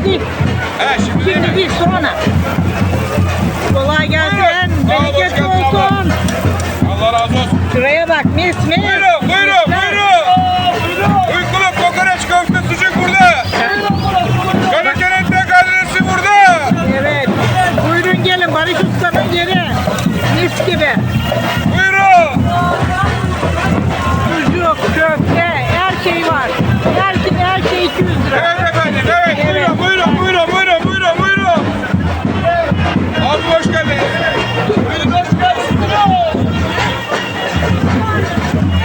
Şimdi değil. He şimdi, şimdi değil, sonra. Kolay gelsin. Bereket olsun. Allah razı olsun. Şuraya bak mis mis. Buyurun buyurun buyurun. Uykulu kokoreç köfte sucuk burada. Karakeren tek adresi. Evet. Buyurun gelin Barış Usta'nın yeri. Mis gibi. Buyurun. Sucuk, köfte, her şey var. Her, şey, her şey 200 lira. Evet efendim evet. Thank you.